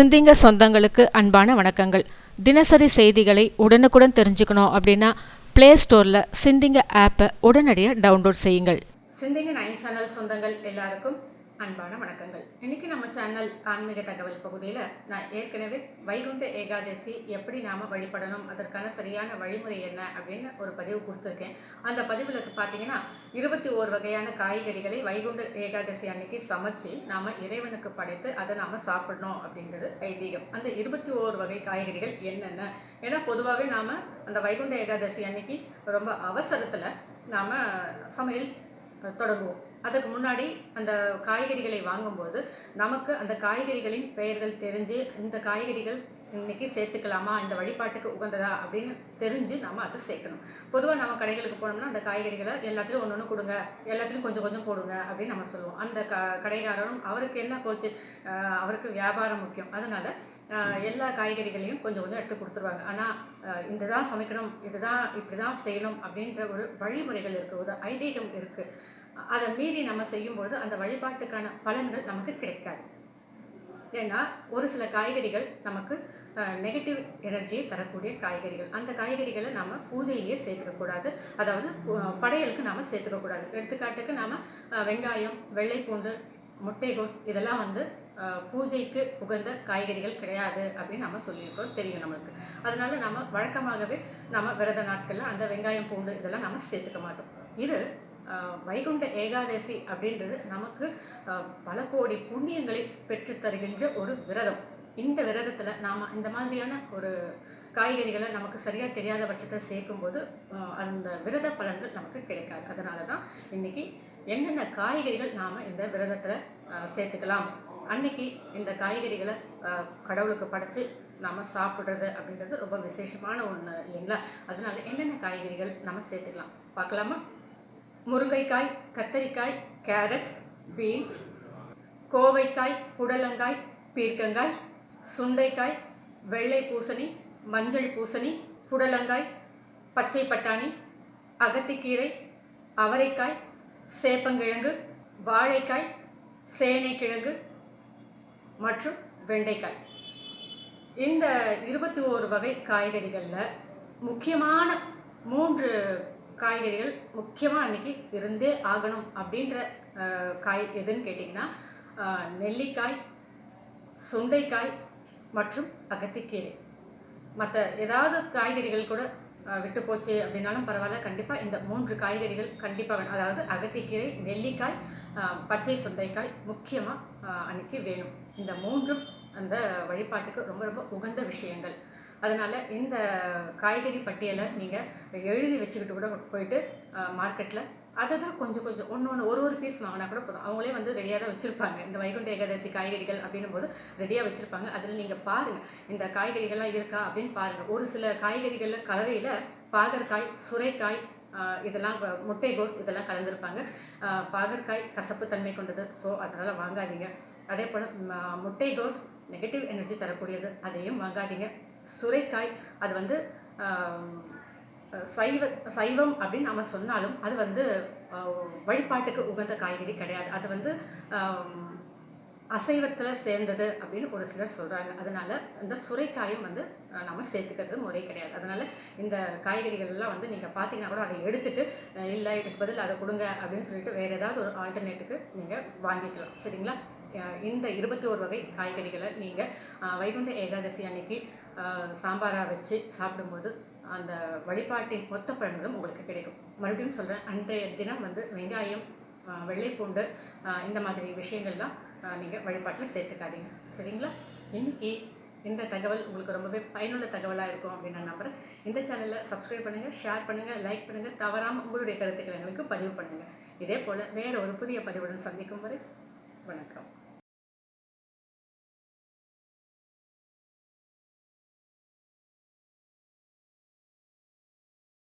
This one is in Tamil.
சிந்திங்க சொந்தங்களுக்கு அன்பான வணக்கங்கள். தினசரி செய்திகளை உடனுக்குடன் தெரிஞ்சுக்கணும் அப்படின்னா ப்ளே ஸ்டோரில் சிந்திங்க ஆப்பை உடனடியாக டவுன்லோட் செய்யுங்கள். சிந்திங்க நைன் சேனல் சொந்தங்கள் எல்லாருக்கும் அன்பான வணக்கங்கள். இன்னைக்கு நம்ம சேனல் ஆன்மீக தகவல் பகுதியில் நான் ஏற்கனவே வைகுண்ட ஏகாதசி எப்படி நாம் வழிபடணும் அதற்கான சரியான வழிமுறை என்ன அப்படின்னு ஒரு பதிவு கொடுத்துருக்கேன். அந்த பதிவில் பார்த்தீங்கன்னா இருபத்தி ஓரு வகையான காய்கறிகளை வைகுண்ட ஏகாதசி அன்னைக்கு சமைச்சு நாம் இறைவனுக்கு படைத்து அதை நாம் சாப்பிடணும் அப்படின்றது ஐதீகம். அந்த இருபத்தி ஓரு வகை காய்கறிகள் என்னென்ன? ஏன்னா பொதுவாகவே நாம் அந்த வைகுண்ட ஏகாதசி அன்னைக்கு ரொம்ப அவசரத்தில் நாம் சமையல் தொடங்குவோம். அதுக்கு முன்னாடி அந்த காய்கறிகளை வாங்கும்போது நமக்கு அந்த காய்கறிகளின் பெயர்கள் தெரிஞ்சு இந்த காய்கறிகள் இன்னைக்கு சேர்த்துக்கலாமா? இந்த வழிபாட்டுக்கு உகந்ததா? அப்படின்னு தெரிஞ்சு நம்ம அதை சேர்க்கணும். பொதுவாக நம்ம கடைகளுக்கு போனோம்னா அந்த காய்கறிகளை எல்லாத்துலேயும் ஒன்று ஒன்று கொடுங்க. எல்லாத்துலையும் கொஞ்சம் கொஞ்சம் போடுங்க அப்படின்னு நம்ம சொல்லுவோம். அந்த க கடைக்காரரும் அவருக்கு என்ன போச்சு? அவருக்கு வியாபாரம் முக்கியம். அதனால் எல்லா காய்கறிகளையும் கொஞ்சம் கொஞ்சம் எடுத்து கொடுத்துருவாங்க. ஆனால் இந்த தான் சமைக்கணும் இதுதான் இப்படி தான் செய்யணும் அப்படின்ற ஒரு வழிமுறைகள் இருக்குது ஒரு ஐதீகம் இருக்குது அதை மீறி நம்ம செய்யும்பொழுது அந்த வழிபாட்டுக்கான பலன்கள் நமக்கு கிடைக்காது. ஏன்னா ஒரு சில காய்கறிகள் நமக்கு நெகட்டிவ் எனர்ஜியை தரக்கூடிய காய்கறிகள். அந்த காய்கறிகளை நாம் பூஜையிலேயே சேர்த்துக்கக்கூடாது அதாவது படையலுக்கு நாம் சேர்த்துக்கக்கூடாது எடுத்துக்காட்டுக்கு நாம் வெங்காயம் வெள்ளை பூண்டு முட்டைகோஸ் இதெல்லாம் வந்து பூஜைக்கு உகந்த காய்கறிகள் கிடையாது அப்படின்னு நம்ம சொல்லியிருக்கோம். தெரியும் நம்மளுக்கு. அதனால நம்ம வழக்கமாகவே நம்ம விரத நாட்களில் அந்த வெங்காயம் பூண்டு இதெல்லாம் நம்ம சேர்த்துக்க மாட்டோம். இது வைகுண்ட ஏகாதசி அப்படின்றது நமக்கு பல கோடி புண்ணியங்களை பெற்று தருகின்ற ஒரு விரதம். இந்த விரதத்தில் நாம் இந்த மாதிரியான ஒரு காய்கறிகளை நமக்கு சரியாக தெரியாத பட்சத்தில் சேர்க்கும்போது அந்த விரத பலன்கள் நமக்கு கிடைக்காது. அதனால தான் இன்றைக்கி என்னென்ன காய்கறிகள் நாம் இந்த விரதத்தில் சேர்த்துக்கலாம். அன்னைக்கு இந்த காய்கறிகளை கடவுளுக்கு படைச்சு நாம் சாப்பிட்றது அப்படின்றது ரொம்ப விசேஷமான ஒன்று இல்லைங்களா? அதனால என்னென்ன காய்கறிகள் நம்ம சேர்த்துக்கலாம்? பார்க்கலாமா? முருங்கைக்காய் கத்தரிக்காய் கேரட் பீன்ஸ் கோவைக்காய் புடலங்காய் பீர்க்கங்காய் சுண்டைக்காய் வெள்ளை பூசணி மஞ்சள் பூசணி புடலங்காய் பச்சை பட்டாணி அகத்திக்கீரை அவரைக்காய் சேப்பங்கிழங்கு வாழைக்காய் சேனைக்கிழங்கு மற்றும் வெண்டைக்காய். இந்த இருபத்தி ஓரு வகை காய்கறிகளில் முக்கியமான மூன்று காய்கறிகள் முக்கியமாக அன்றைக்கி இருந்தே ஆகணும் அப்படின்ற காய் எதுன்னு கேட்டிங்கன்னா நெல்லிக்காய் சுண்டைக்காய் மற்றும் அகத்திக்கீரை. மற்ற ஏதாவது காய்கறிகள் கூட விட்டு போச்சு அப்படின்னாலும் பரவாயில்ல கண்டிப்பாக இந்த மூன்று காய்கறிகள் கண்டிப்பாக வேணும். அதாவது அகத்திக்கீரை நெல்லிக்காய் பச்சை சுண்டைக்காய் முக்கியமாக அன்றைக்கி வேணும். இந்த மூன்றும் அந்த வழிபாட்டுக்கு ரொம்ப ரொம்ப உகந்த விஷயங்கள். அதனால் இந்த காய்கறி பட்டியலை நீங்கள் எழுதி வச்சுக்கிட்டு கூட போயிட்டு மார்க்கெட்டில் அதை தான் கொஞ்சம் கொஞ்சம் ஒன்று ஒன்று ஒரு ஒரு பீஸ் வாங்கினா கூட போதும். அவங்களே வந்து ரெடியாக தான் வச்சுருப்பாங்க. இந்த வைகுண்ட ஏகாதசி காய்கறிகள் அப்படின்னும் போது ரெடியாக வச்சுருப்பாங்க. அதில் நீங்கள் பாருங்கள் இந்த காய்கறிகள்லாம் இருக்கா அப்படின்னு பாருங்கள் ஒரு சில காய்கறிகளில் கலவையில் பாகற்காய் சுரைக்காய் இதெல்லாம் முட்டைகோஸ் இதெல்லாம் கலந்துருப்பாங்க. பாகற்காய் கசப்பு தன்மை கொண்டது. ஸோ அதனால் வாங்காதீங்க. அதே போல் முட்டைகோஸ் நெகட்டிவ் எனர்ஜி தரக்கூடியது. அதையும் வாங்காதீங்க. சுரைக்காய் அது வந்து சைவ சைவம் அப்படின்னு நம்ம சொன்னாலும் அது வந்து வழிபாட்டுக்கு உகந்த காய்கறி கிடையாது. அது வந்து அசைவத்தில் சேர்ந்தது அப்படின்னு ஒரு சிலர் சொல்கிறாங்க அதனால் இந்த சுரைக்காயும் வந்து நம்ம சேர்த்துக்கிறது முறை கிடையாது. அதனால் இந்த காய்கறிகள்லாம் வந்து நீங்கள் பார்த்தீங்கன்னா கூட அதை எடுத்துகிட்டு இல்லை இதுக்கு பதில் அதை கொடுங்க அப்படின்னு சொல்லிட்டு வேறு ஏதாவது ஒரு ஆல்டர்னேட்டுக்கு நீங்கள் வாங்கிக்கலாம். சரிங்களா? இந்த இருபத்தி ஒரு வகை காய்கறிகளை நீங்கள் வைகுண்ட ஏகாதசி அன்னைக்கு சாம்பாராக வச்சு சாப்பிடும்போது அந்த வழிபாட்டின் மொத்த பலன்களும் உங்களுக்கு கிடைக்கும். மறுபடியும் சொல்கிறேன் அன்றைய தினம் வந்து வெங்காயம் வெள்ளைப்பூண்டு இந்த மாதிரி விஷயங்கள்லாம் நீங்கள் வழிபாட்டில் சேர்த்துக்காதீங்க. சரிங்களா? இன்னைக்கு இந்த தகவல் உங்களுக்கு ரொம்பவே பயனுள்ள தகவலாக இருக்கும் அப்படின்னு நான் நம்புகிறேன் இந்த சேனலில் சப்ஸ்கிரைப் பண்ணுங்கள் ஷேர் பண்ணுங்கள் லைக் பண்ணுங்கள் தவறாமல் உங்களுடைய கருத்துக்கள் எங்களுக்கு பதிவு பண்ணுங்கள் இதே போல் வேறு ஒரு புதிய பதிவுடன் சந்திக்கும் வரை வணக்கம்.